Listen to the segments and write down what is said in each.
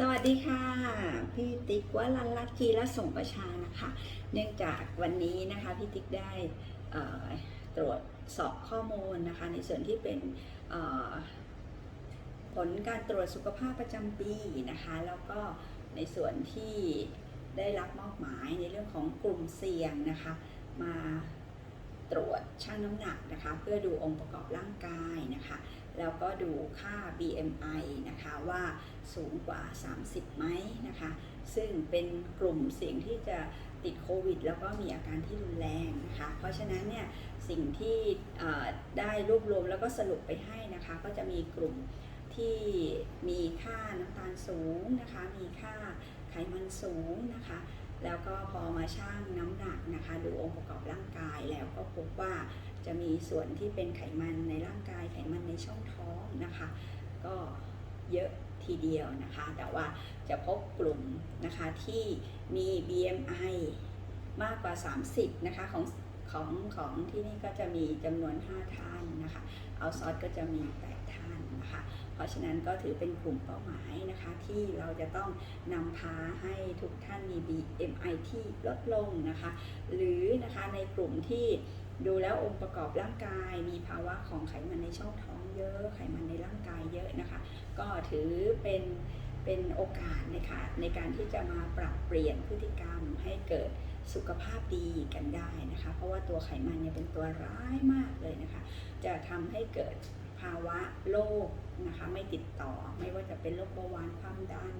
สวัสดีค่ะ พี่ติ๊กวลันลัตกีและส่งประชานะคะ เนื่องจากวันนี้นะคะพี่ติ๊กได้ตรวจสอบข้อมูลนะคะ ในส่วนที่เป็นผลการตรวจสุขภาพประจำปีนะคะ แล้วก็ในส่วนที่ได้รับมอบหมายในเรื่องของกลุ่มเสี่ยงนะคะ มา ตรวจชั่งน้ำหนักนะคะ เพื่อดูองค์ประกอบร่างกายนะคะ แล้วก็ดูค่า BMI นะคะว่าสูงกว่า 30ไหมนะคะ ซึ่งเป็นกลุ่มเสี่ยงที่จะติดโควิด แล้วก็มีอาการที่รุนแรงนะคะ เพราะฉะนั้นเนี่ยสิ่งที่ได้รวบรวมแล้วก็สรุปไปให้นะคะ ก็จะมีกลุ่มที่มีค่าน้ำตาลสูงนะคะ มีค่าไขมันสูงนะคะ แล้วก็พอมาชั่งน้ำหนักนะคะ ดูองค์ประกอบร่างกายแล้วก็พบว่าจะมีส่วนที่เป็นไขมันในร่างกายไขมันในช่องท้องนะคะ ก็เยอะทีเดียวนะคะ แต่ว่าจะพบกลุ่มนะคะที่มี BMI มากกว่า 30 นะคะของของของที่นี่ก็จะมีจำนวน 5 ท่านนะคะ เอาซอสก็จะมี 8 ท่านนะคะ เพราะฉะนั้นก็ถือเป็นกลุ่มเป้าหมายนะคะที่เราจะต้องนำพาให้ทุกท่านมี BMI ที่ลดลงนะคะ หรือนะคะในกลุ่มที่ดูแล้วองค์ประกอบร่างกาย มีภาวะของไขมันในช่องท้องเยอะ ไขมันในร่างกายเยอะนะคะ ก็ถือเป็นเป็นโอกาสนะคะในการที่จะมาปรับเปลี่ยนพฤติกรรมให้เกิดสุขภาพดีกันได้นะคะ เพราะว่าตัวไขมันเนี่ยเป็นตัวร้ายมากเลยนะคะ จะทำให้เกิดภาวะโรค นะคะ ไม่ติดต่อไม่ว่าจะเป็นโรคเบาหวานความดัน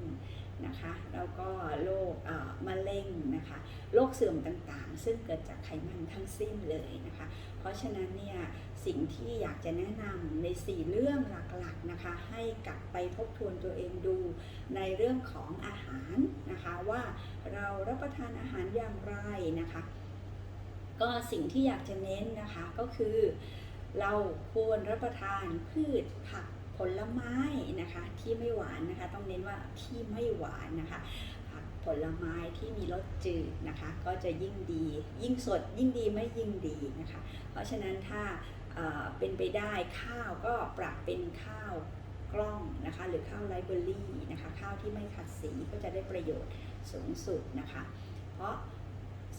นะคะแล้วก็โรคเอ่อมะเร็งนะคะโรคเสื่อมต่างๆ ซึ่งเกิดจากไขมันทั้งสิ้นเลยนะคะ เพราะฉะนั้นเนี่ยสิ่งที่อยากจะแนะนำใน 4 เรื่องหลักๆนะคะให้กลับไปทบทวนตัวเองดูในเรื่องของอาหารนะคะว่าเรารับประทานอาหารอย่างไรนะคะก็สิ่งที่อยากจะเน้นนะคะก็คือ เราควรรับประทานพืชผัก ผลไม้นะคะที่ไม่หวานนะคะ ต้องเน้นว่าที่ไม่หวานนะคะผักผลไม้ที่มีรสจืดนะคะ ก็จะยิ่งดี ยิ่งสดยิ่งดีไม่ยิ่งดีนะคะ เพราะฉะนั้นถ้าเป็นไปได้ข้าวก็ปรับเป็นข้าวกล้องนะคะ หรือข้าวไรเบอรี่นะคะ ข้าวที่ไม่ขัดสีก็จะได้ประโยชน์สูงสุดนะคะ เพราะ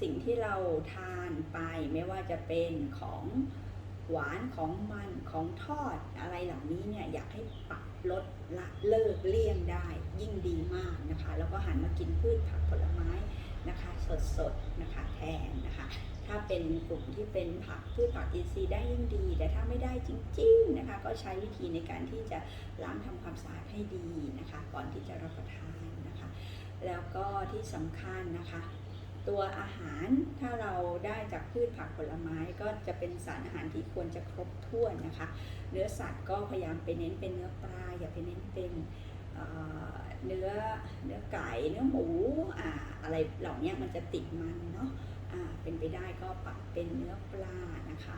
สิ่งที่เราทานไปไม่ว่าจะเป็นของ หวานของมันของทอดอะไรเหล่านี้เนี่ยอยากให้ปรับลดละเลิกเลี่ยงได้ยิ่งดีมากนะคะ แล้วก็หันมากินพืชผักผลไม้นะคะสดๆนะคะแทนนะคะ ถ้าเป็นกลุ่มที่เป็นผักพืชผักอินทรีย์ได้ยิ่งดี แต่ถ้าไม่ได้จริงๆนะคะ ก็ใช้วิธีในการที่จะล้างทำความสะอาดให้ดีนะคะ ก่อนที่จะรับประทานนะคะ แล้วก็ที่สำคัญนะคะ ตัวอาหารถ้าเราได้จากพืชผักผลไม้ก็จะเป็นสารอาหารที่ควรจะครบถ้วนนะคะ เนื้อสัตว์ก็พยายามไปเน้นเป็นเนื้อปลาอย่าไปเน้นเป็นเนื้อเนื้อไก่เนื้อหมูอ่าอะไรเหล่านี้มันจะติดมันเนาะอ่าเป็นไปได้ก็ปรับเป็นเนื้อปลานะคะ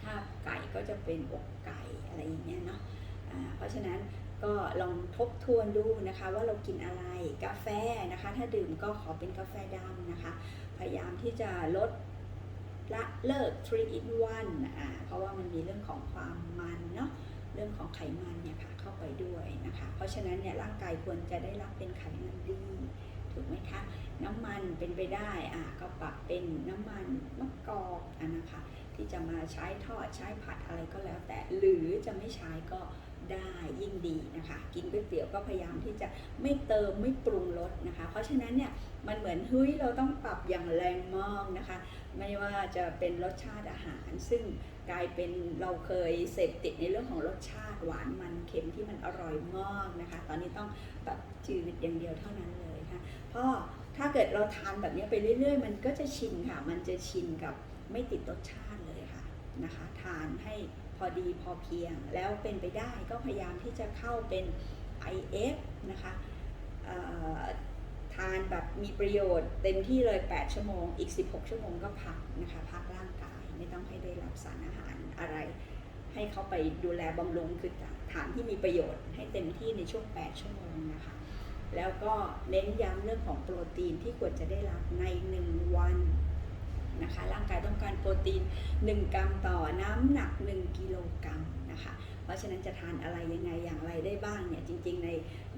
ถ้าไก่ก็จะเป็นอกไก่อะไรอย่างเงี้ยเนาะอ่าเพราะฉะนั้น ก็ลองทบทวนดูนะคะ ว่าเรากินอะไรกาแฟนะคะ ถ้าดื่มก็ขอเป็นกาแฟดำนะคะ พยายามที่จะลดละเลิก 3 in 1อ่าเพราะว่ามันมีเรื่องของความมันเนาะเรื่องของไขมันเนี่ยค่ะเข้าไปด้วยนะคะ เพราะฉะนั้นเนี่ยร่างกายควรจะได้รับเป็นไขมันดีถูกไหมคะ น้ำมันเป็นไปได้อ่าก็ปรับเป็นน้ำมันมะกอกอะนะคะ ที่จะมาใช้ทอดใช้ผัดอะไรก็แล้วแต่ หรือจะไม่ใช้ก็ ได้ยิ่งดีนะคะ กินก๋วยเตี๋ยวก็พยายามที่จะไม่เติมไม่ปรุงรสนะคะ เพราะฉะนั้นเนี่ยมันเหมือนเฮ้ยเราต้องปรับอย่างแรงมากนะคะ ไม่ว่าจะเป็นรสชาติอาหาร ซึ่งกลายเป็นเราเคยเสพติดในเรื่องของรสชาติหวานมันเค็มที่มันอร่อยมากนะคะ ตอนนี้ต้องแบบจืดอย่างเดียวเท่านั้นเลยค่ะเพราะถ้าเกิดเราทานแบบนี้ไปเรื่อย ๆ มันก็จะชินค่ะ มันจะชินกับไม่ติดรสชาติเลยค่ะนะคะ ทานให้ พอดีพอเพียง แล้วเป็นไปได้ก็พยายามที่จะเข้าเป็น IF นะคะทานแบบมีประโยชน์เต็มที่เลย 8 ชั่วโมง อีก 16 ชั่วโมงก็พักนะคะพักร่างกายไม่ต้องให้ได้รับสารอาหารอะไร ให้เขาไปดูแลบำรุงคือฐานที่มีประโยชน์ให้เต็มที่ในช่วง 8 ชั่วโมงนะคะแล้วก็เน้นย้ำเรื่องของโปรตีนที่ควรจะได้รับใน 1 วัน นะคะ ร่างกายต้องการโปรตีน 1 กรัมต่อน้ำหนัก 1 กิโลกรัมนะคะ เพราะฉะนั้นจะทานอะไรยังไงอย่างไรได้บ้างเนี่ยจริงๆใน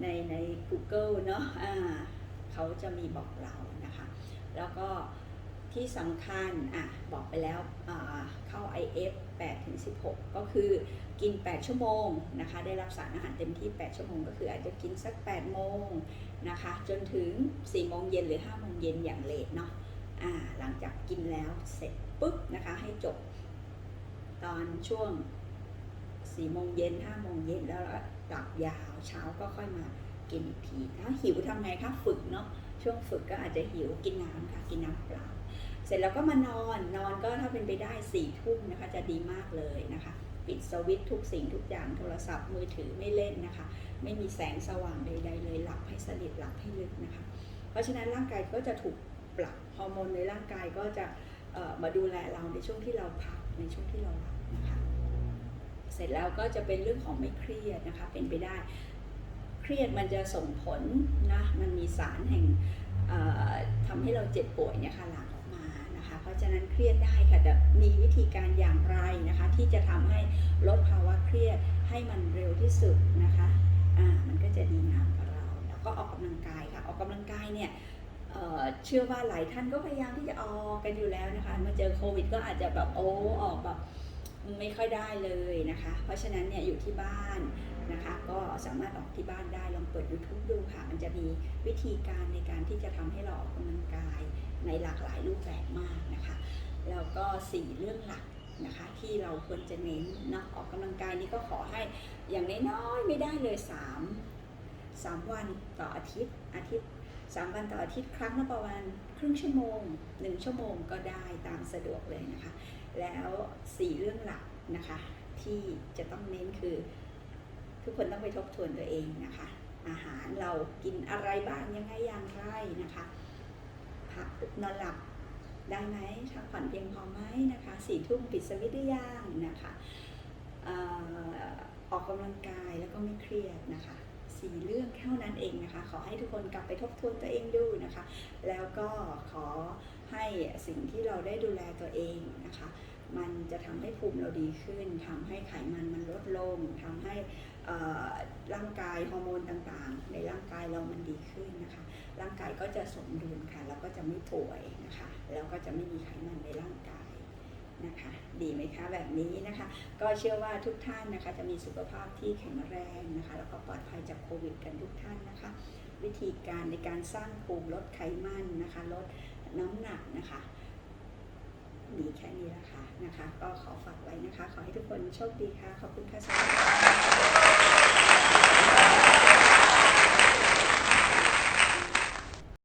ในใน Google เนาะอ่าเขาจะมีบอกเรานะคะ แล้วก็ที่สำคัญอะบอกไปแล้วอ่าเข้า IF 8ถึง16 ก็คือกิน 8 ชั่วโมงนะคะ ได้รับสารอาหารเต็มที่ 8 ชั่วโมง ก็คืออาจจะกินสัก 8 โมงนะคะ จนถึง 4 โมงเย็นหรือ 5 โมงเย็นอย่างเลทเนาะ หลังจากกินแล้วเสร็จปุ๊บนะคะ ให้จบ ตอนช่วง4โมงเย็น5โมงเย็นแล้วหลับยาวเช้าก็ค่อยมากินอีกทีถ้าหิวทำไงคะฝึกเนาะช่วงฝึกก็อาจจะหิวกินน้ำค่ะกินน้ำเปล่าเสร็จแล้วก็มานอนนอนก็ถ้าเป็นไปได้สี่ทุ่มนะคะ จะดีมากเลยนะคะ ปิดสวิตทุกสิ่งทุกอย่างโทรศัพท์มือถือไม่เล่นนะคะ ไม่มีแสงสว่างใด ๆ เลยหลับให้สนิทหลับให้ลึกนะคะ เพราะฉะนั้นร่างกายก็จะถูก ปรับฮอร์โมนในร่างกายก็จะมาดูแลเราในช่วงที่เราพักในช่วงที่เราหลับนะคะเสร็จแล้วก็จะเป็นเรื่องของไม่เครียดนะคะเป็นไปได้ เครียดมันจะส่งผลนะมันมีสารแห่งเอ่อทำให้เราเจ็บป่วยเนี่ยค่ะหลังออกมานะคะเพราะฉะนั้นเครียดได้ค่ะแต่มีวิธีการอย่างไรนะคะ ที่จะทำให้ลดภาวะเครียดให้มันเร็วที่สุดนะคะอ่ามันก็จะดีงามกับเรา แล้วก็ออกกำลังกายค่ะออกกำลังกายเนี่ย เชื่อว่าหลายท่านก็พยายามที่จะออกกันอยู่แล้วนะคะ มาเจอโควิด ก็อาจจะแบบโอ้ออกแบบไม่ค่อยได้เลยนะคะ เพราะฉะนั้นเนี่ยอยู่ที่บ้านนะคะ ก็สามารถออกที่บ้านได้ลองเปิด YouTube ดูค่ะ มันจะมีวิธีการในการที่จะทำให้เราออกกำลังกายในหลากหลายรูปแบบมากนะคะแล้วก็สี่เรื่องหลักนะคะที่เราควรจะเน้นนะออกกำลังกายนี่ก็ขอให้อย่างน้อยๆไม่ได้เลยสามสามวันต่ออาทิตย์อาทิตย์ สามวันต่ออาทิตย์ครั้งละประมาณครึ่งชั่วโมงหนึ่งชั่วโมงก็ได้ตามสะดวกเลยนะคะ แล้วสี่เรื่องหลักนะคะที่จะต้องเน้นคือทุกคนต้องไปทบทวนตัวเองนะคะ อาหารเรากินอะไรบ้างยังไงอย่างไรนะคะพักนอนหลับได้ไหมพักผ่อนเพียงพอไหมนะคะสี่ทุ่มปิดสวิตช์หรือยังนะคะออกกำลังกายแล้วก็ไม่เครียดนะคะ สี่เรื่องเท่านั้นเองนะคะ ขอให้ทุกคนกลับไปทบทวนตัวเองดูนะคะ แล้วก็ขอให้สิ่งที่เราได้ดูแลตัวเองนะคะ มันจะทำให้ภูมิเราดีขึ้นทำให้ไขมันมันลดลงทำให้ร่างกายฮอร์โมนต่างๆ ในร่างกายเรามันดีขึ้นนะคะ ร่างกายก็จะสมดุลค่ะแล้วก็จะไม่ป่วยนะคะ แล้วก็จะไม่มีไขมันในร่างกาย นะคะดีไหมคะแบบนี้นะคะ ก็เชื่อว่าทุกท่านนะคะจะมีสุขภาพที่แข็งแรงนะคะแล้วก็ปลอดภัยจากโควิดกันทุกท่านนะคะ วิธีการในการสร้างภูมิลดไขมันนะคะลดน้ำหนักนะคะมีแค่นี้ละค่ะนะคะ ก็ขอฝากไว้นะคะ ขอให้ทุกคนโชคดีค่ะ ขอบคุณค่ะสวัสดีค่ะ